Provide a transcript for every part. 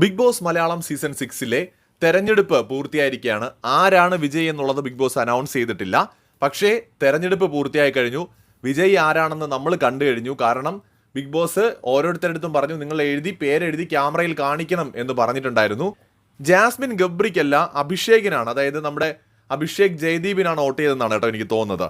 Big boss Malayalam season സിക്സിലെ തെരഞ്ഞെടുപ്പ് പൂർത്തിയായിരിക്കുകയാണ്. ആരാണ് വിജയ് എന്നുള്ളത് ബിഗ് ബോസ് അനൗൺസ് ചെയ്തിട്ടില്ല. പക്ഷേ തെരഞ്ഞെടുപ്പ് പൂർത്തിയായി കഴിഞ്ഞു. വിജയ് ആരാണെന്ന് നമ്മൾ കണ്ടു കഴിഞ്ഞു. കാരണം ബിഗ് ബോസ് ഓരോരുത്തരടുത്തും പറഞ്ഞു നിങ്ങൾ എഴുതി പേരെഴുതി ക്യാമറയിൽ കാണിക്കണം എന്ന് പറഞ്ഞിട്ടുണ്ടായിരുന്നു. ജാസ്മിൻ ഗബ്രിക്കല്ല അഭിഷേകിനാണ്. അതായത് നമ്മുടെ അഭിഷേക് ജയദീപിനാണ് വോട്ട് ചെയ്തതെന്നാണ് കേട്ടോ എനിക്ക് തോന്നുന്നത്.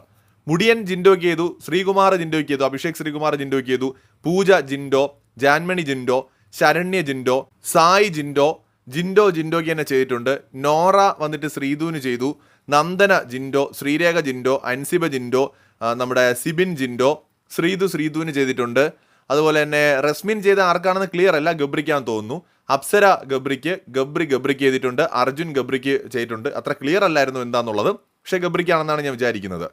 മുടിയൻ ജിൻഡോയ്ക്ക് ചെയ്തു ശ്രീകുമാർ ജിൻഡോയ്ക്ക് ചെയ്തു അഭിഷേക് ശ്രീകുമാർ ജിൻഡോയ്ക്ക് ചെയ്തു പൂജ ജിൻഡോ ജാൻമണി ജിൻഡോ ശരണ്യ ജിൻഡോ സായി ജിൻഡോ ജിൻഡോ ജിൻഡോയ്ക്ക് തന്നെ ചെയ്തിട്ടുണ്ട്. നോറ വന്നിട്ട് ശ്രീധുവിന് ചെയ്തു. നന്ദന ജിൻഡോ ശ്രീരേഖ ജിൻഡോ അൻസിബ ജിൻഡോ നമ്മുടെ സിബിൻ ജിൻഡോ ശ്രീധു ശ്രീധുവിന് ചെയ്തിട്ടുണ്ട്. അതുപോലെ തന്നെ റസ്മിൻ ചെയ്ത ആർക്കാണെന്ന് ക്ലിയർ അല്ല ഗബ്രിക്കാന്ന് തോന്നുന്നു. അപ്സര ഗബ്രിക്ക് ഗബ്രി ഗബ്രിക്ക് ചെയ്തിട്ടുണ്ട്. അർജുൻ ഗബ്രിക്ക് ചെയ്തിട്ടുണ്ട്. അത്ര ക്ലിയർ അല്ലായിരുന്നു എന്താന്നുള്ളത് പക്ഷേ ഗബ്രിക്കാണെന്നാണ് ഞാൻ വിചാരിക്കുന്നത്.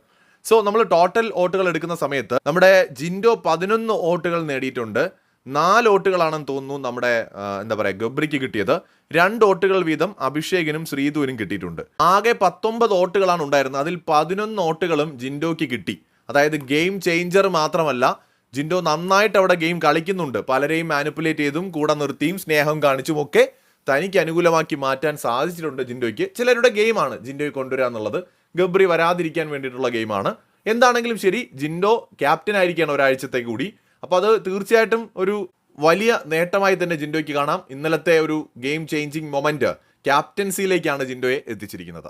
സോ നമ്മൾ ടോട്ടൽ വോട്ടുകൾ എടുക്കുന്ന സമയത്ത് നമ്മുടെ ജിൻഡോ പതിനൊന്ന് വോട്ടുകൾ നേടിയിട്ടുണ്ട്. നാല് വോട്ടുകളാണെന്ന് തോന്നുന്നു നമ്മുടെ എന്താ പറയുക ഗബ്രിക്ക് കിട്ടിയത്. രണ്ട് വോട്ടുകൾ വീതം അഭിഷേകിനും ശ്രീധുവിനും കിട്ടിയിട്ടുണ്ട്. ആകെ പത്തൊമ്പത് വോട്ടുകളാണ് ഉണ്ടായിരുന്നത്. അതിൽ പതിനൊന്ന് വോട്ടുകളും ജിൻഡോയ്ക്ക് കിട്ടി. അതായത് ഗെയിം ചേഞ്ചർ മാത്രമല്ല ജിൻഡോ നന്നായിട്ട് അവിടെ ഗെയിം കളിക്കുന്നുണ്ട്. പലരെയും മാനിപ്പുലേറ്റ് ചെയ്തും കൂടെ നിർത്തിയും സ്നേഹം കാണിച്ചും ഒക്കെ തനിക്ക് അനുകൂലമാക്കി മാറ്റാൻ സാധിച്ചിട്ടുണ്ട് ജിൻഡോയ്ക്ക്. ചിലരുടെ ഗെയിമാണ് ജിൻഡോയ്ക്ക് കൊണ്ടുവരിക എന്നുള്ളത്. ഗബ്രി വരാതിരിക്കാൻ വേണ്ടിയിട്ടുള്ള ഗെയിമാണ്. എന്താണെങ്കിലും ശരി ജിൻഡോ ക്യാപ്റ്റൻ ആയിരിക്കുകയാണ് ഒരാഴ്ചത്തെ കൂടി. അപ്പോൾ അത് തീർച്ചയായിട്ടും ഒരു വലിയ നേട്ടമായി തന്നെ ജിൻഡോയ്ക്ക് കാണാം. ഇന്നലത്തെ ഒരു ഗെയിം ചേഞ്ചിങ് മൊമെന്റ് ക്യാപ്റ്റൻസിയിലേക്കാണ് ജിൻഡോയെ എത്തിച്ചിരിക്കുന്നത്.